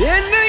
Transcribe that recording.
In